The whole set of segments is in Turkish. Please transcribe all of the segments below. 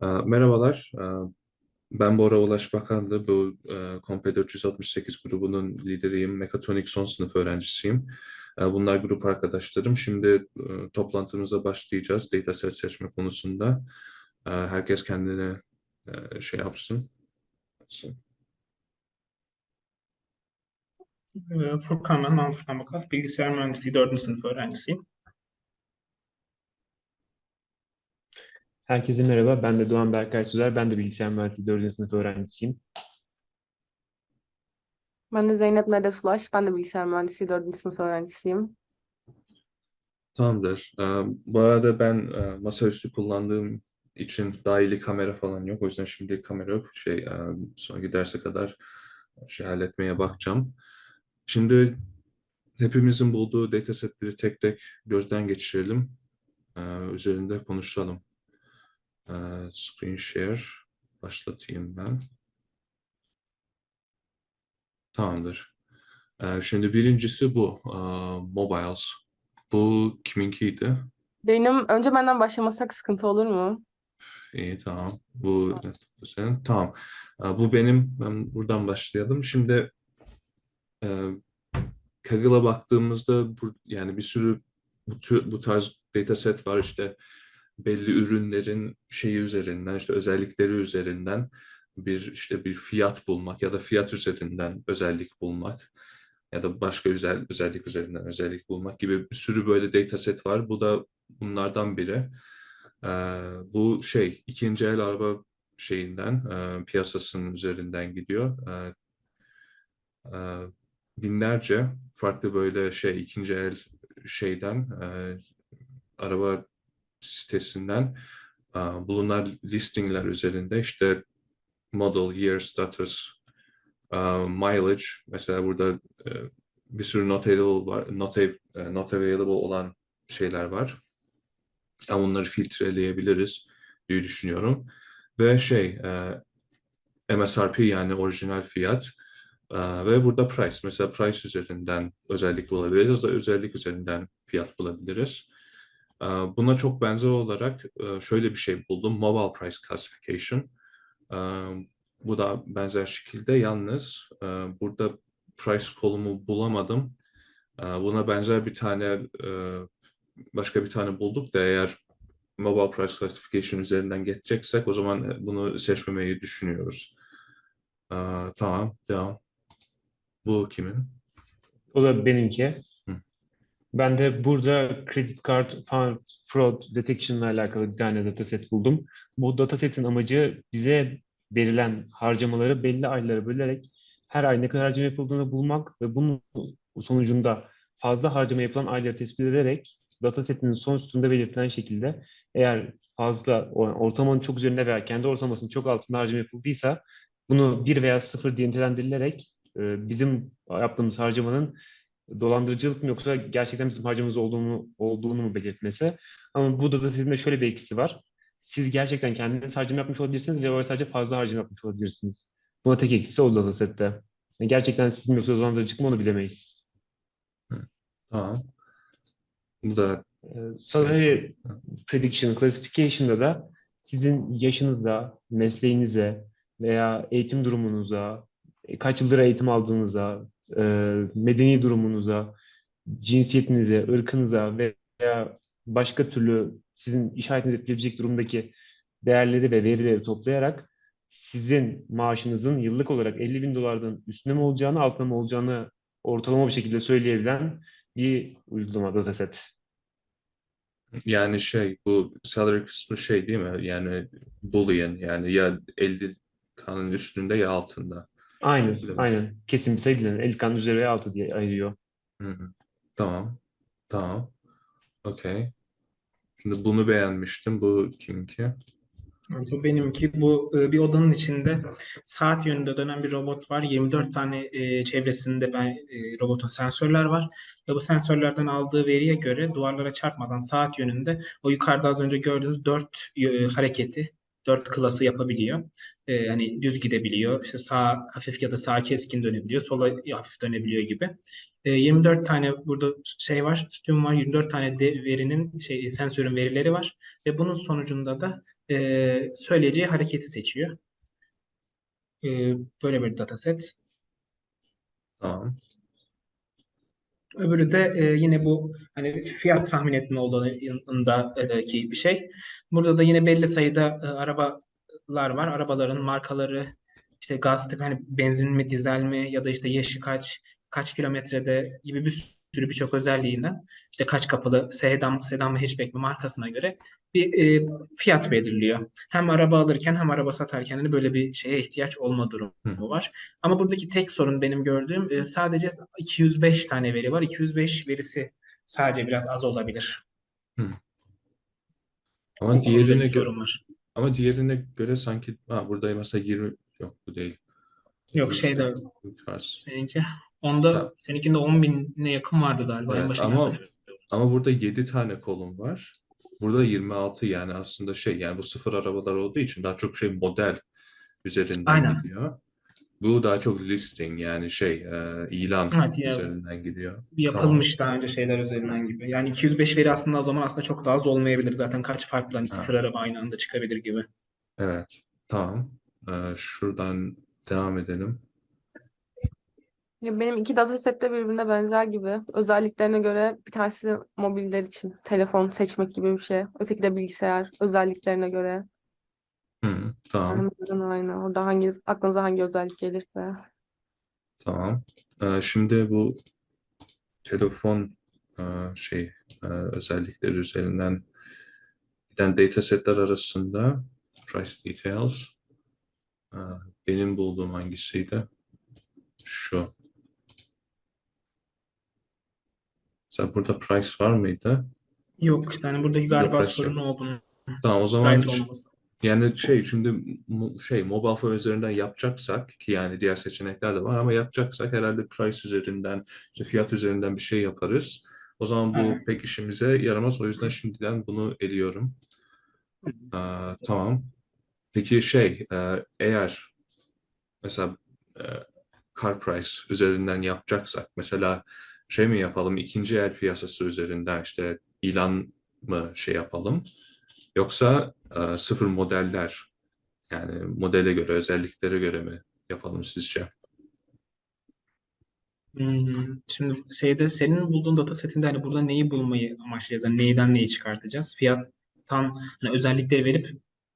Merhabalar, ben Bora Ulaş Bakanlı. Bu Kompe 468 grubunun lideriyim. Mekatronik son sınıf öğrencisiyim. Bunlar grup arkadaşlarım. Şimdi toplantımıza başlayacağız dataset seçme konusunda. Herkes kendine şey yapsın. Furkan ben, Mahmut Furkan Bakas. Bilgisayar mühendisliği 4. sınıf öğrencisiyim. Herkese merhaba. Ben de Doğan Berkay Sözer. Ben de bilgisayar mühendisliği 4. sınıf öğrencisiyim. Ben de Zeynep Medes Ulaş. Ben de bilgisayar mühendisliği 4. sınıf öğrencisiyim. Tamamdır. Ee, Bu arada ben e, masaüstü kullandığım için dahili kamera falan yok. O yüzden şimdi kamera yok. Şey, e, sonraki derse kadar şey halletmeye bakacağım. Şimdi hepimizin bulduğu datasetleri tek tek gözden geçirelim. Ee, Üzerinde konuşalım. Ee, Screen share başlatayım ben. Tamamdır. Ee, Şimdi birincisi bu. Ee, Mobiles. Bu kiminkiydi? Benim önce benden başlamasak sıkıntı olur mu? İyi tamam. Bu, bu senin. Tamam. Bu benim. Ben buradan başlayalım. Şimdi e, Kaggle'a baktığımızda bu, yani bir sürü bu, bu tarz dataset var işte belli ürünlerin şeyi üzerinden işte özellikleri üzerinden bir işte bir fiyat bulmak ya da fiyat üzerinden özellik bulmak ya da başka özel özellik üzerinden özellik bulmak gibi bir sürü böyle dataset var. Bu da bunlardan biri. Ee, bu şey ikinci el araba şeyinden e, piyasasının üzerinden gidiyor. Ee, e, binlerce farklı böyle şey ikinci el şeyden e, araba sitesinden bulunan listingler üzerinde işte model, year, status, mileage mesela burada bir sürü not available var, not, not available olan şeyler var. Ama onları filtreleyebiliriz diye düşünüyorum. Ve şey MSRP yani orijinal fiyat ve burada price. Mesela price üzerinden özellik bulabiliriz. Özellik üzerinden fiyat bulabiliriz. Buna çok benzer olarak şöyle bir şey buldum. Mobile Price Classification. Bu da benzer şekilde yalnız burada price kolumu bulamadım. Buna benzer bir tane başka bir tane bulduk da eğer Mobile Price Classification üzerinden geçeceksek o zaman bunu seçmemeyi düşünüyoruz. Tamam, devam. Bu kimin? O da benimki. Ben de burada Credit Card Fraud Detection ile alakalı bir tane dataset buldum. Bu datasetin amacı bize verilen harcamaları belli aylara bölerek her ay ne kadar harcama yapıldığını bulmak ve bunun sonucunda fazla harcama yapılan ayları tespit ederek datasetin son sütunda belirtilen şekilde eğer fazla ortalamanın çok üzerinde veya kendi ortalamasının çok altında harcama yapıldıysa bunu bir veya sıfır diye nitelendirilerek bizim yaptığımız harcamanın dolandırıcılık mı yoksa gerçekten bizim harcamamız olduğunu, olduğunu mu belirtmesi. Ama bu da sizin de şöyle bir etkisi var. Siz gerçekten kendiniz harcama yapmış olabilirsiniz ve o sadece fazla harcama yapmış olabilirsiniz. Buna tek etkisi o datasette. Yani gerçekten sizin yoksa dolandırıcılık mı onu bilemeyiz. Tamam. Bu da Ee, Salary prediction, classification'da da sizin yaşınıza, mesleğinize veya eğitim durumunuza, e, kaç yıldır eğitim aldığınıza, e, medeni durumunuza, cinsiyetinize, ırkınıza veya başka türlü sizin iş hayatınızı etkileyecek durumdaki değerleri ve verileri toplayarak sizin maaşınızın yıllık olarak 50 bin dolardan üstüne mi olacağını, altına mı olacağını ortalama bir şekilde söyleyebilen bir uygulama dataset. yani şey bu salary kısmı şey değil mi? Yani Boolean yani ya 50 kanın üstünde ya altında. Aynen, Bilemedim. aynen. Kesin bir sayı değil. Yani 50 kan üzeri ve altı diye ayırıyor. Hı hı. Tamam. Tamam. Okey. Şimdi bunu beğenmiştim. Bu kiminki? Bu benimki bu e, bir odanın içinde saat yönünde dönen bir robot var. 24 tane e, çevresinde ben e, robotun sensörler var. Ve bu sensörlerden aldığı veriye göre duvarlara çarpmadan saat yönünde o yukarıda az önce gördüğünüz 4 hareketi dört klası yapabiliyor. Ee, hani düz gidebiliyor. İşte sağ hafif ya da sağ keskin dönebiliyor. Sola hafif dönebiliyor gibi. Ee, 24 tane burada şey var, sütun var. 24 tane de verinin şey sensörün verileri var ve bunun sonucunda da e, söyleyeceği hareketi seçiyor. Ee, böyle bir dataset. Tamam. Öbürü de e, yine bu hani fiyat tahmin etme olayındaki bir şey. Burada da yine belli sayıda e, arabalar var. Arabaların markaları, işte gaz tipi hani benzin mi, dizel mi ya da işte yaşı kaç, kaç kilometrede gibi bir sürü birçok özelliğinden işte kaç kapılı sedan, sedan ve hatchback mi markasına göre bir e, fiyat belirliyor. Hem araba alırken hem araba satarken hani böyle bir şeye ihtiyaç olma durumu Hı. var. Ama buradaki tek sorun benim gördüğüm e, sadece 205 tane veri var. 205 verisi sadece biraz az olabilir. O Ama bir diğerine göre var. ama diğerine göre sanki ha burada mesela 20 yok bu değil. Yok şeyde seninki onda Ha. seninkinde 10 bin'e yakın vardı galiba Evet, başına ama-. Ama burada 7 tane kolum var. Burada 26 yani aslında şey yani bu sıfır arabalar olduğu için daha çok şey model üzerinden Aynen. gidiyor. Bu daha çok listing yani şey e, ilan Evet, ya. üzerinden gidiyor. yapılmış daha önce şeyler üzerinden gibi. Yani 205 veri aslında o zaman aslında çok daha az olmayabilir zaten kaç farklı hani sıfır araba aynı anda çıkabilir gibi. Evet, tamam. E, şuradan devam edelim. Ya benim iki dataset de birbirine benzer gibi. Özelliklerine göre bir tanesi mobiller için telefon seçmek gibi bir şey. Öteki de bilgisayar özelliklerine göre. Hı, tamam, Hemen aynı. Orada hangi aklınıza hangi özellik gelirse. tamam. E, şimdi bu telefon e, şey e, özellikleri üzerinden giden datasetler arasında price details e, benim bulduğum hangisiydi? Şu. Mesela burada price var mıydı? Yok işte hani buradaki galiba price sorunu o bunun Tamam o zaman price olmaması. yani şey şimdi şey mobile phone üzerinden yapacaksak ki yani diğer seçenekler de var ama yapacaksak herhalde price üzerinden işte fiyat üzerinden bir şey yaparız. O zaman bu Aynen. pek işimize yaramaz. O yüzden şimdiden bunu eliyorum. Aa, tamam. Peki şey e, eğer mesela e, car price üzerinden yapacaksak mesela şey mi yapalım ikinci el piyasası üzerinden işte ilan mı şey yapalım yoksa e, sıfır modeller yani modele göre özelliklere göre mi yapalım sizce? Hmm, Şimdi şeyde senin bulduğun data setinde hani burada neyi bulmayı amaçlayacağız? Yani neyden neyi çıkartacağız? Fiyattan hani özellikleri verip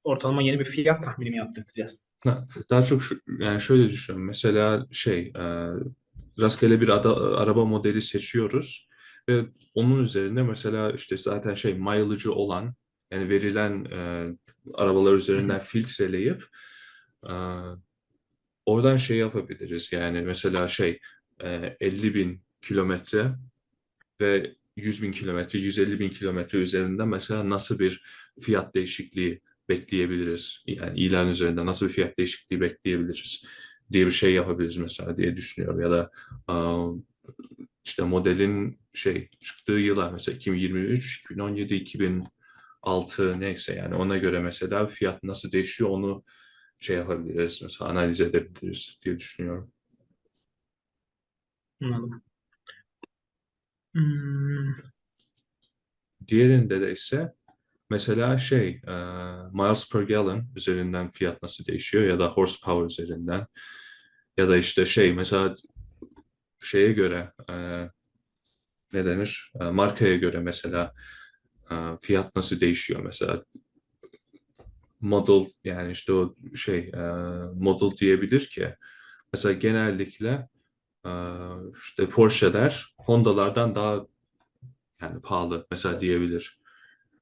ortalama yeni bir fiyat tahmini mi yaptıracağız? Ha, Daha çok şu, yani şöyle düşünüyorum. Mesela şey e, rastgele bir ada- araba modeli seçiyoruz ve onun üzerine mesela işte zaten şey mileage'ı olan yani verilen e, arabalar üzerinden filtreleyip e, oradan şey yapabiliriz. Yani mesela şey e, 50 bin kilometre ve 100 bin kilometre, 150 bin kilometre üzerinden mesela nasıl bir fiyat değişikliği bekleyebiliriz? Yani ilan üzerinden nasıl bir fiyat değişikliği bekleyebiliriz diye bir şey yapabiliriz mesela diye düşünüyorum. Ya da aa, işte modelin şey çıktığı yıla mesela 2023, 2017, 2006 neyse yani ona göre mesela fiyat nasıl değişiyor onu şey yapabiliriz mesela analiz edebiliriz diye düşünüyorum. Anladım. Hmm, Diğerinde de ise mesela şey miles per gallon üzerinden fiyat nasıl değişiyor ya da horsepower üzerinden ya da işte şey mesela şeye göre e, ne denir E, markaya göre mesela e, fiyat nasıl değişiyor mesela model yani işte o şey e, model diyebilir ki mesela genellikle e, işte Porsche'ler Honda'lardan daha yani pahalı mesela diyebilir.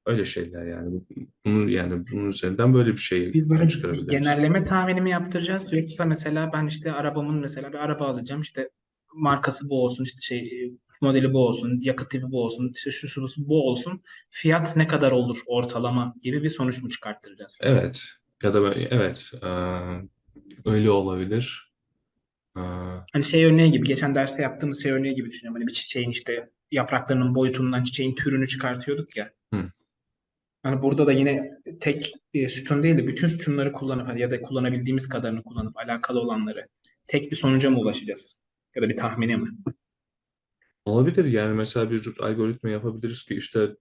Öyle şeyler yani. Bunu yani bunun üzerinden böyle bir şey Biz böyle bir genelleme tahmini mi yaptıracağız? Yoksa mesela ben işte arabamın mesela bir araba alacağım işte markası bu olsun işte şey modeli bu olsun yakıt tipi bu olsun işte şu şu bu- olsun fiyat ne kadar olur ortalama gibi bir sonuç mu çıkarttıracağız? Evet. Ya da ben- evet. e, öyle olabilir. E, Hani şey örneği gibi geçen derste yaptığımız şey örneği gibi düşünüyorum. Hani bir çiçeğin işte yapraklarının boyutundan çiçeğin türünü çıkartıyorduk ya. Hı. Yani burada da yine tek e, sütun değil de bütün sütunları kullanıp ya da kullanabildiğimiz kadarını kullanıp alakalı olanları tek bir sonuca mı ulaşacağız? Ya da bir tahmine mi? Olabilir yani mesela bir algoritma yapabiliriz ki işte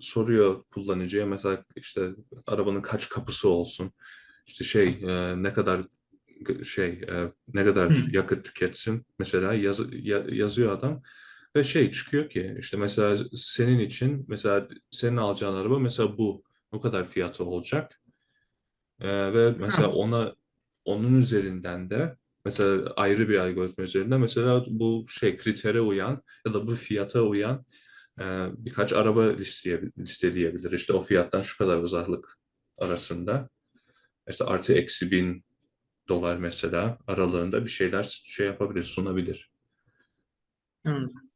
soruyor kullanıcıya mesela işte arabanın kaç kapısı olsun işte şey e, ne kadar şey e, ne kadar Hı. yakıt tüketsin mesela yaz- ya- yazıyor adam ve şey çıkıyor ki işte mesela senin için mesela senin alacağın araba mesela bu bu kadar fiyatı olacak E, ve mesela ona onun üzerinden de mesela ayrı bir algoritma üzerinden mesela bu şey kritere uyan ya da bu fiyata uyan e, birkaç araba listeye, listeleyebilir. İşte o fiyattan şu kadar uzaklık arasında işte artı eksi bin dolar mesela aralığında bir şeyler şey yapabilir, sunabilir. Anladım.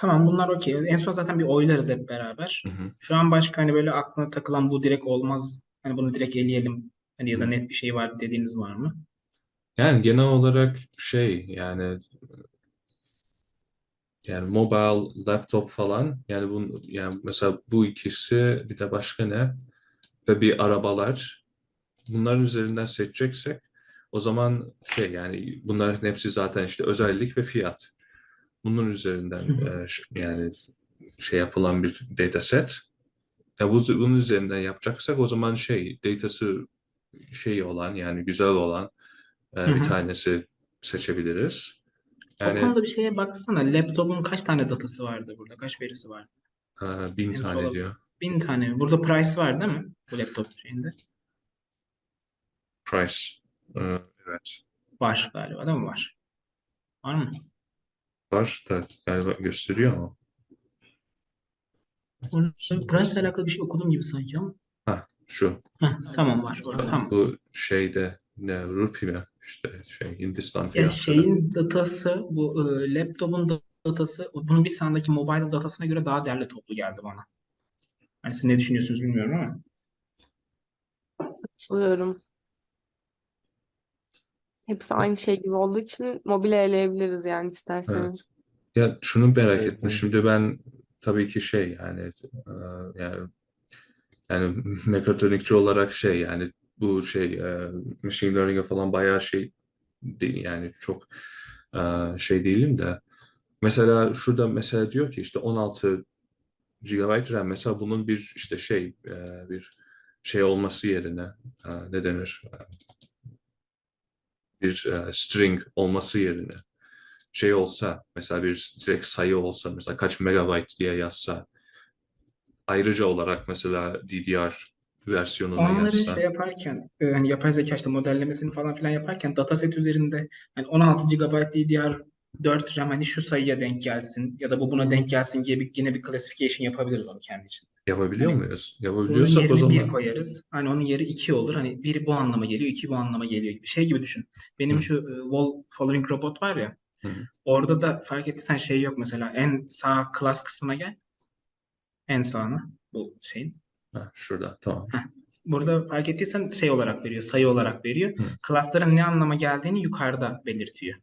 Tamam bunlar okey. En son zaten bir oylarız hep beraber. Hı hı. Şu an başka hani böyle aklına takılan bu direkt olmaz. Hani bunu direkt eleyelim. Hani ya da net bir şey var dediğiniz var mı? Yani genel olarak şey yani yani mobile, laptop falan yani bu yani mesela bu ikisi bir de başka ne? Ve bir arabalar bunların üzerinden seçeceksek o zaman şey yani bunların hepsi zaten işte özellik ve fiyat. Bunun üzerinden e, yani şey yapılan bir dataset. Ya bu, bunun üzerinden yapacaksak o zaman şey datası şey olan yani güzel olan e, bir tanesi seçebiliriz. O Yani konuda bir şeye baksana. Laptopun kaç tane datası vardı burada? Kaç verisi var? e, bin En tane sola diyor. bin tane. mi? Burada price var değil mi? Bu laptop şeyinde. Price. E, evet. Var galiba değil mi? Var. Var mı? Var da galiba gösteriyor price ile alakalı bir şey okudum gibi sanki ama. Ha şu. Heh, tamam var orada. Tamam. Bu şeyde ne rupi mi? İşte şey Hindistan Ya fiyatları. şeyin datası bu e, laptopun da- datası bunun bir sandaki mobile datasına göre daha değerli toplu geldi bana. Hani siz ne düşünüyorsunuz bilmiyorum ama. Katılıyorum. Hepsi aynı şey gibi olduğu için mobile eleyebiliriz yani isterseniz. Ya şunu merak Evet, ettim. Şimdi ben tabii ki şey yani e, yani yani mekatronikçi olarak şey yani bu şey e, machine learning'e falan bayağı şey değil yani çok e, şey değilim de mesela şurada mesela diyor ki işte 16 GB RAM mesela bunun bir işte şey e, bir şey olması yerine e, ne denir E, bir e, string olması yerine şey olsa mesela bir direkt sayı olsa mesela kaç megabayt diye yazsa ayrıca olarak mesela DDR versiyonunu Onları yazsa şey yaparken e, hani yapay zeka işte modellemesini falan filan yaparken dataset üzerinde hani 16 GB DDR4 RAM hani şu sayıya denk gelsin ya da bu buna denk gelsin diye bir, yine bir classification yapabiliriz onu kendi için. Yapabiliyor Hani muyuz? Yapabiliyorsak o zaman bir koyarız. Hani onun yeri iki olur. Hani bir bu anlama geliyor, iki bu anlama geliyor gibi. Şey gibi düşün. Benim Hı. şu e, wall following robot var ya. Hı. Orada da fark ettiysen şey yok mesela. En sağ class kısmına gel. En sağına bu şeyin. ha, şurada tamam. Burada fark ettiysen şey olarak veriyor, sayı olarak veriyor. Hı. Class'ların ne anlama geldiğini yukarıda belirtiyor.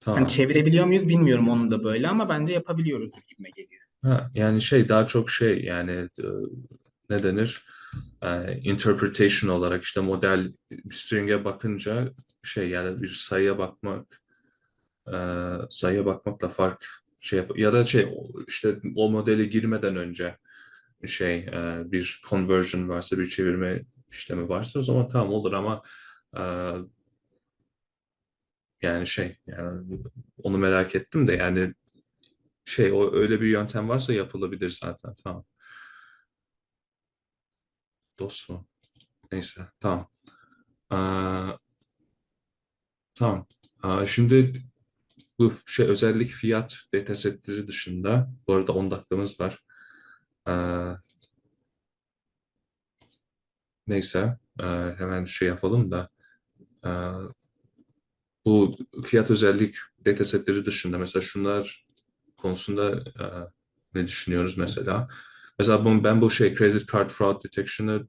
Tamam. Hani çevirebiliyor muyuz bilmiyorum onu da böyle ama bence yapabiliyoruzdur gibime geliyor. Ha, yani şey daha çok şey yani ne denir? İnterpretation olarak işte model bir string'e bakınca şey yani bir sayıya bakmak sayıya bakmakla fark şey yap ya da şey işte o modele girmeden önce şey bir conversion varsa bir çevirme işlemi varsa o zaman tamam olur ama yani şey yani onu merak ettim de yani şey o öyle bir yöntem varsa yapılabilir zaten tamam. DOS mu? Neyse tamam. Aa, tamam. Aa, şimdi bu şey özellik fiyat datasetleri dışında bu arada 10 dakikamız var. Aa, neyse aa, hemen şey yapalım da aa, bu fiyat özellik datasetleri dışında mesela şunlar konusunda aa, ne düşünüyoruz mesela? Mesela bu- ben bu şey credit card fraud detection'ı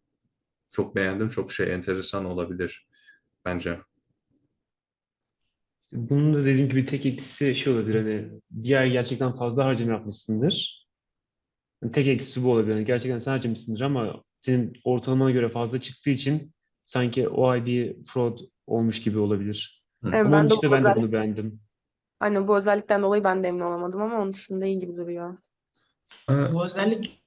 çok beğendim. Çok şey enteresan olabilir bence. Bunun da dediğim gibi tek etkisi şey olabilir hani bir ay gerçekten fazla harcama yapmışsındır. tek eksisi bu olabilir. Yani gerçekten sen harcamışsındır ama senin ortalamana göre fazla çıktığı için sanki o ay bir fraud olmuş gibi olabilir. Evet, Ama ben de ben de bunu beğendim. Hani bu özellikten dolayı ben de emin olamadım ama onun dışında iyi gibi duruyor. Ee, Bu özellik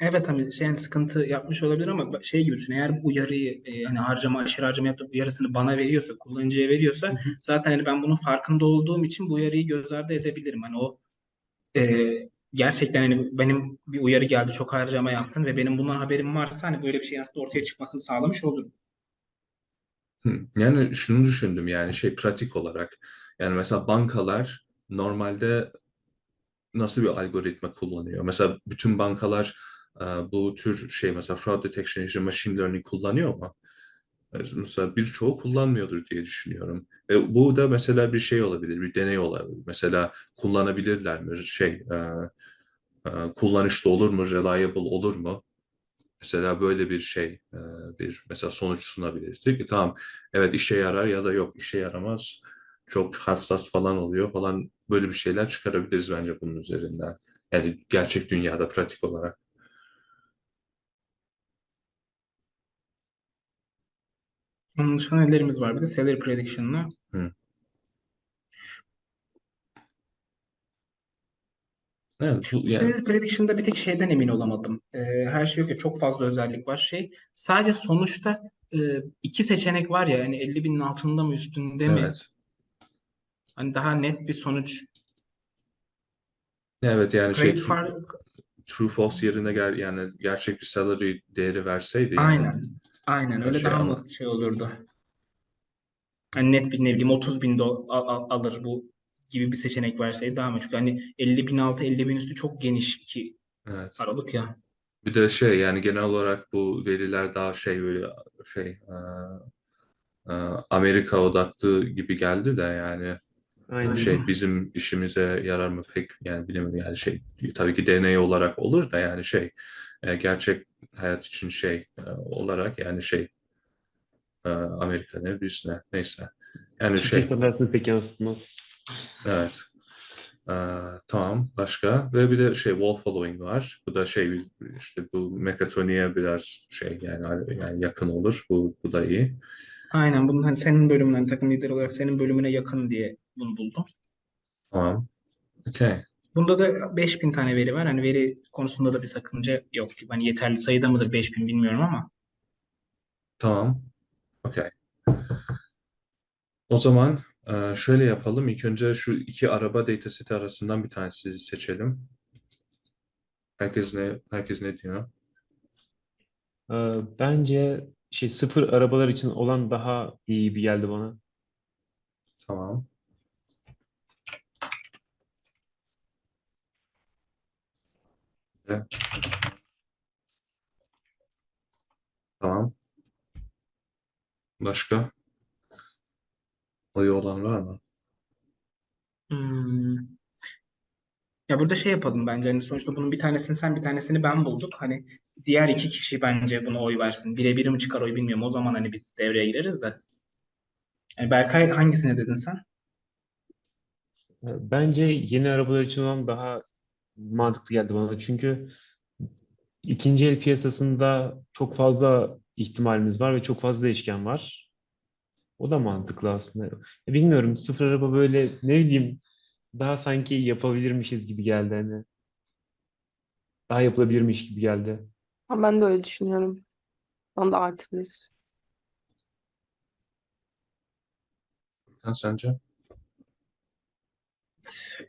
evet hani şey yani sıkıntı yapmış olabilir ama şey gibi düşün. Eğer bu uyarıyı e, hani harcama aşırı harcama yapıp yarısını bana veriyorsa, kullanıcıya veriyorsa zaten hani ben bunun farkında olduğum için bu uyarıyı göz ardı edebilirim. Hani o e, gerçekten hani benim bir uyarı geldi çok harcama yaptın ve benim bundan haberim varsa hani böyle bir şeyin aslında ortaya çıkmasını sağlamış olurum. Hı, Yani şunu düşündüm yani şey pratik olarak. Yani mesela bankalar normalde nasıl bir algoritma kullanıyor? Mesela bütün bankalar e, bu tür şey mesela fraud detection için machine learning kullanıyor mu? E, Mesela birçoğu kullanmıyordur diye düşünüyorum. Ve bu da mesela bir şey olabilir, bir deney olabilir. Mesela kullanabilirler mi? Şey, e, kullanışlı olur mu? Reliable olur mu? Mesela böyle bir şey, bir mesela sonuç sunabiliriz. Diyor ki tamam, evet işe yarar ya da yok işe yaramaz. Çok hassas falan oluyor falan. Böyle bir şeyler çıkarabiliriz bence bunun üzerinden. Yani gerçek dünyada pratik olarak. Onun dışında nelerimiz var? Bir de salary prediction'la. Evet, bu yani Salary prediction'da bir tek şeyden emin olamadım. Ee, her şey yok ya çok fazla özellik var. Şey sadece sonuçta e, iki seçenek var ya hani 50 binin altında mı üstünde mi? evet. Hani daha net bir sonuç. Evet yani şey Kredi true, fark true false yerine gel yani gerçek bir salary değeri verseydi yani aynen. Aynen öyle şey daha ama mı şey olurdu? Hani net bir ne bileyim 30 bin de alır bu gibi bir seçenek verseydi daha mı? Çünkü hani 50 bin altı 50 bin üstü çok geniş ki evet. aralık ya. Bir de şey yani genel olarak bu veriler daha şey böyle şey e, e, Amerika odaklı gibi geldi de yani Aynen. şey bizim işimize yarar mı pek yani bilemiyorum yani şey tabii ki deney olarak olur da yani şey e, gerçek hayat için şey e, olarak yani şey e, Amerika ne biz ne neyse. Yani şey. standartını pek yansıtmaz. evet. E, tamam başka? Ve bir de şey wall following var. Bu da şey işte bu mekatoniye biraz şey yani yani yakın olur. Bu bu da iyi. Aynen bunun hani senin bölümünden takım lideri olarak senin bölümüne yakın diye bunu buldum. tamam okey Bunda da 5000 tane veri var. Hani veri konusunda da bir sakınca yok. Hani yeterli sayıda mıdır 5000 bilmiyorum ama. tamam okey O zaman e, şöyle yapalım. İlk önce şu iki araba dataseti arasından bir tanesini seçelim. Herkes ne herkes ne diyor? Ee, bence şey sıfır arabalar için olan daha iyi bir geldi bana. Tamam. Tamam. Başka? Oyu olan var mı? Hmm. Ya burada şey yapalım bence. Hani sonuçta bunun bir tanesini sen bir tanesini ben bulduk. Hani diğer iki kişi bence buna oy versin. Bire biri mi çıkar oy bilmiyorum. O zaman hani biz devreye gireriz de. Yani Berkay hangisine dedin sen? Bence yeni arabalar için olan daha mantıklı geldi bana. Çünkü ikinci el piyasasında çok fazla ihtimalimiz var ve çok fazla değişken var. O da mantıklı aslında. Ya Bilmiyorum sıfır araba böyle ne bileyim daha sanki yapabilirmişiz gibi geldi hani. Daha yapılabilirmiş gibi geldi. Ama ben de öyle düşünüyorum. Bana da artı bir. Furkan sence?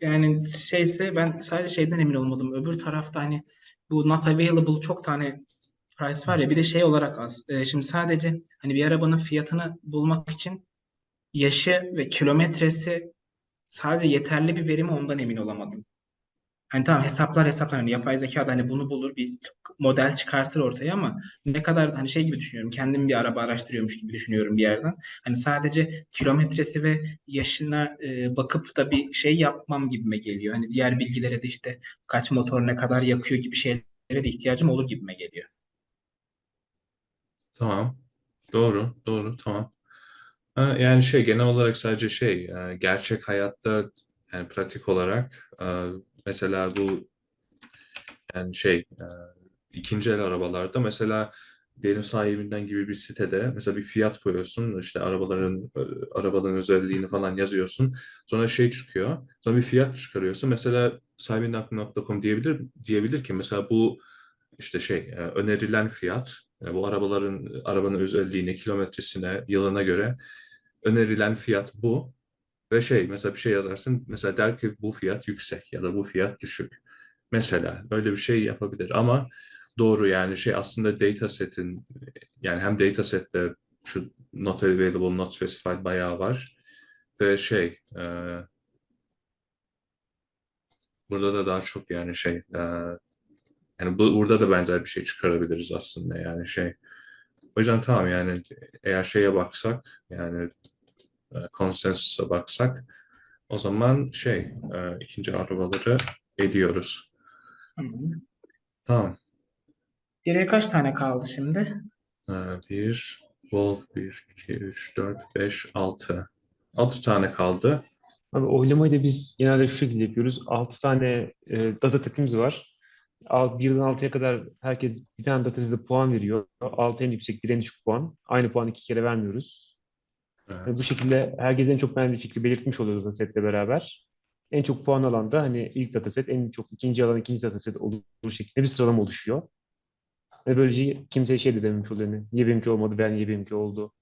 Yani şeyse ben sadece şeyden emin olmadım. Öbür tarafta hani bu not available çok tane price var ya bir de şey olarak az. Ee, şimdi sadece hani bir arabanın fiyatını bulmak için yaşı ve kilometresi sadece yeterli bir veri mi ondan emin olamadım. Hani tamam hesaplar hesaplar hani yapay zeka da hani bunu bulur bir model çıkartır ortaya ama ne kadar hani şey gibi düşünüyorum. Kendim bir araba araştırıyormuş gibi düşünüyorum bir yerden. Hani sadece kilometresi ve yaşına e, bakıp da bir şey yapmam gibime geliyor. Hani diğer bilgilere de işte kaç motor ne kadar yakıyor gibi şeylere de ihtiyacım olur gibime geliyor. Tamam. Doğru, doğru, tamam. Ha, yani şey genel olarak sadece şey e, gerçek hayatta yani pratik olarak e, mesela bu Yani şey e, ikinci el arabalarda mesela diyelim sahibinden gibi bir sitede mesela bir fiyat koyuyorsun işte arabaların e, arabaların özelliğini falan yazıyorsun. Sonra şey çıkıyor sonra bir fiyat çıkarıyorsun. Mesela sahibinden.com diyebilir diyebilir ki mesela bu işte şey e, önerilen fiyat e, bu arabaların arabanın özelliğine kilometresine yılına göre önerilen fiyat bu ve şey mesela bir şey yazarsın mesela der ki bu fiyat yüksek ya da bu fiyat düşük. Mesela böyle bir şey yapabilir ama doğru yani şey aslında dataset'in yani hem datasette şu not available, not specified bayağı var ve şey e, burada da daha çok yani şey e, yani bu, burada da benzer bir şey çıkarabiliriz aslında yani şey o yüzden tamam yani eğer şeye baksak yani e, consensus'a baksak o zaman şey e, ikinci arabaları ediyoruz. Tamam. Tamam. Geriye kaç tane kaldı şimdi? E, bir, Wolf, bir, iki, üç, dört, beş, altı. Altı tane kaldı. Abi oylamayı da biz genelde şu şekilde yapıyoruz. 6 tane e, data setimiz var. Al- Birden 6'ya kadar herkes bir tane data sete puan veriyor. 6 en yüksek, bir en düşük puan. Aynı puanı iki kere vermiyoruz. Evet. Ve bu şekilde herkes en çok beğendiği fikri belirtmiş oluyor data setle beraber. En çok puan alan da hani ilk data set, en çok ikinci alan ikinci data set olur şeklinde bir sıralama oluşuyor. Ve böylece kimseye şey de dememiş oluyor. Yani, niye benimki olmadı, ben niye benimki oldu.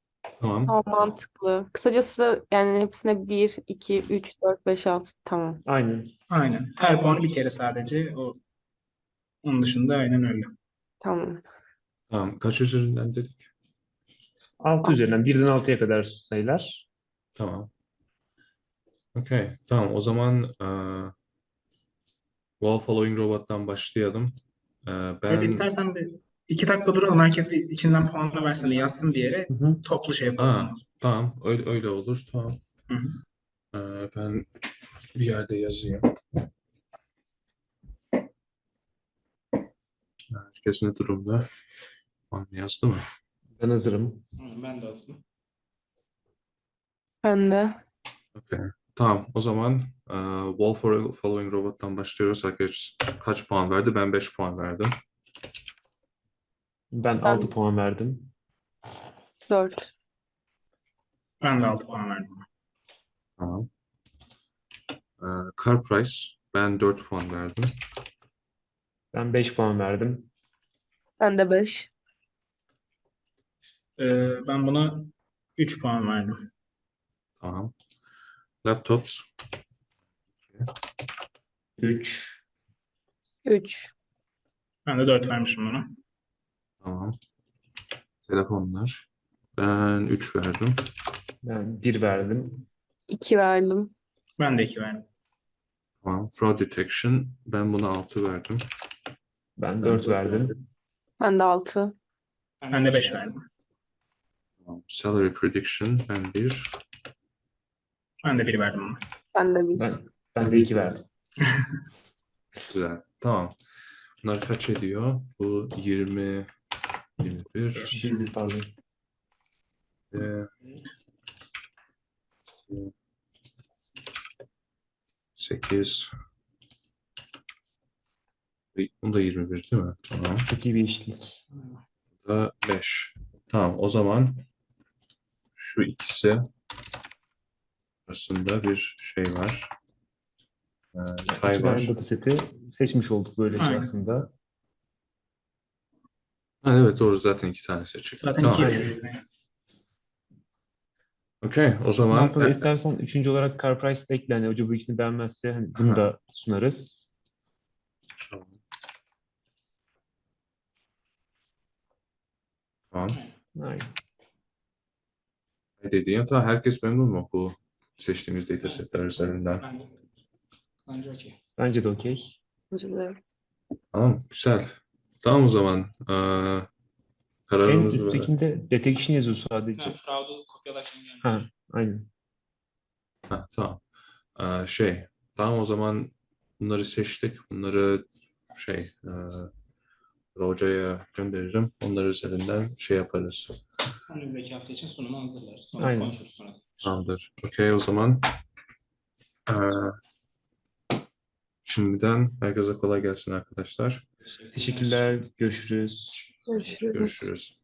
Tamam. Tamam mantıklı. Kısacası yani hepsine 1, 2, 3, 4, 5, 6 tamam. Aynen. Aynen. Her puan bir kere sadece. O onun dışında aynen öyle. Tamam. Tamam. Kaç üzerinden dedik? 6 üzerinden birden 6'ya kadar sayılar. Tamam. Okey. Tamam. O zaman e, Wall Following Robot'tan başlayalım. Böyle ben istersen bir iki dakika duralım. Herkes bir içinden puanla versin. Yazsın bir yere. Hı hı. Toplu şey yapalım. Aa, tamam. Öyle, öyle olur. Tamam. Hı hı. E, ben bir yerde yazayım. Herkes ne durumda? Tamam, yazdı mı? Ben hazırım. Ben de aslında. Ben de. Okey. Tamam. O zaman e, Wall for Following Robot'tan başlıyoruz. Herkes kaç puan verdi? Ben 5 puan verdim. Ben 6 puan verdim. 4. Ben de 6 puan verdim. Tamam. E, Car Price. Ben 4 puan verdim. Ben 5 puan verdim. Ben de 5. Ee, ben buna 3 puan verdim. Tamam. Laptops. 3. 3. Ben de 4 vermişim buna. Tamam. Telefonlar. Ben 3 verdim. Ben 1 verdim. 2 verdim. Ben de 2 verdim. Tamam. Fraud Detection. Ben buna 6 verdim. Ben 4 verdim. Ben de 6. Ben de 5 verdim. Salary Prediction. Ben 1. Ben de 1 verdim buna. Ben de 1. Ben ben de 2 verdim. Güzel. Tamam. Bunlar kaç ediyor? Bu 20, 21, 1 pardon. e, sekiz. Bu da 21 değil mi? Tamam. Çok iyi bir işlik. Bu da 5. Tamam. O zaman şu ikisi arasında bir şey var. Ee, pay İki var. tane data seti seçmiş olduk böylece Aynen. aslında. Ha, evet doğru zaten iki tane seçecek. Zaten Tamam. 2 düşürdük. Okey. O zaman Altına ben- istersen üçüncü olarak Car Price de ekle. Hani hoca bu ikisini beğenmezse hani bunu Ha. da sunarız. Tamam. Aynen. Dediğim tamam herkes memnun mu bu seçtiğimiz datasetler üzerinden? Bence, bence okey. Bence de okey. Tamam güzel. Tamam o zaman eee En kararımızı ver- üsttekinde detection yazıyor sadece. Fraud'u kopyalarken gelmiş. Ha, aynen. Ha, tamam. Eee, şey tamam o zaman bunları seçtik. Bunları şey eee hocaya gönderirim. Onlar üzerinden şey yaparız. Önümüzdeki hafta için sunumu hazırlarız. Sonra Aynen. konuşuruz sonra. Tamamdır. Okey o zaman eee, şimdiden herkese kolay gelsin arkadaşlar. Teşekkürler. Görüşürüz. Görüşürüz. Görüşürüz.